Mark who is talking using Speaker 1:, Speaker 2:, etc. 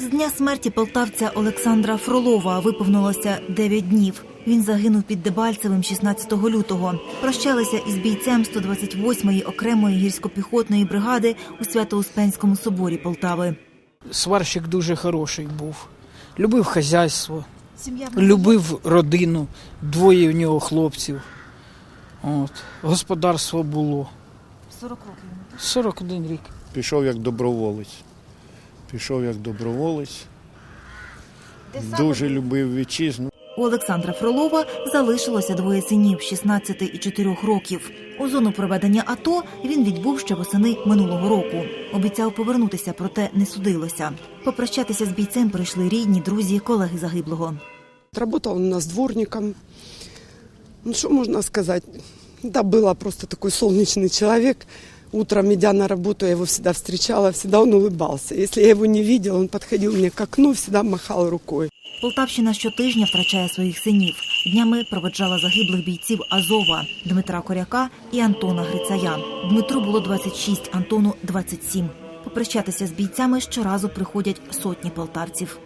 Speaker 1: З дня смерті полтавця Олександра Фролова виповнилося 9 днів. Він загинув під Дебальцевим 16 лютого. Прощалися із бійцем 128-ї окремої гірсько-піхотної бригади у Свято-Успенському соборі Полтави.
Speaker 2: Сварщик дуже хороший був. Любив хазяйство, любив родину, двоє в нього хлопців. От. Господарство було.
Speaker 1: 40 років.
Speaker 2: 41 рік.
Speaker 3: Пішов як доброволець. Пішов як доброволець. Дуже любив вітчизну.
Speaker 1: У Олександра Фролова залишилося двоє синів 16 і 4 років. У зону проведення АТО він відбув ще восени минулого року. Обіцяв повернутися, проте не судилося. Попрощатися з бійцем прийшли рідні, друзі, колеги загиблого.
Speaker 4: Работал он у нас дворником. Ну, что можно сказать? Да, было просто такой солнечный человек. Утром, идя на работу, я его всегда встречала, всегда он улыбался. Если я его не видела, он подходил мне к окну, всегда махал рукой.
Speaker 1: Полтавщина щотижня втрачає своїх синів. Днями проведжала загиблих бійців Азова Дмитра Коряка і Антона Грицая. Дмитру було 26, Антону 27. Попрощатися з бійцями щоразу приходять сотні полтавців.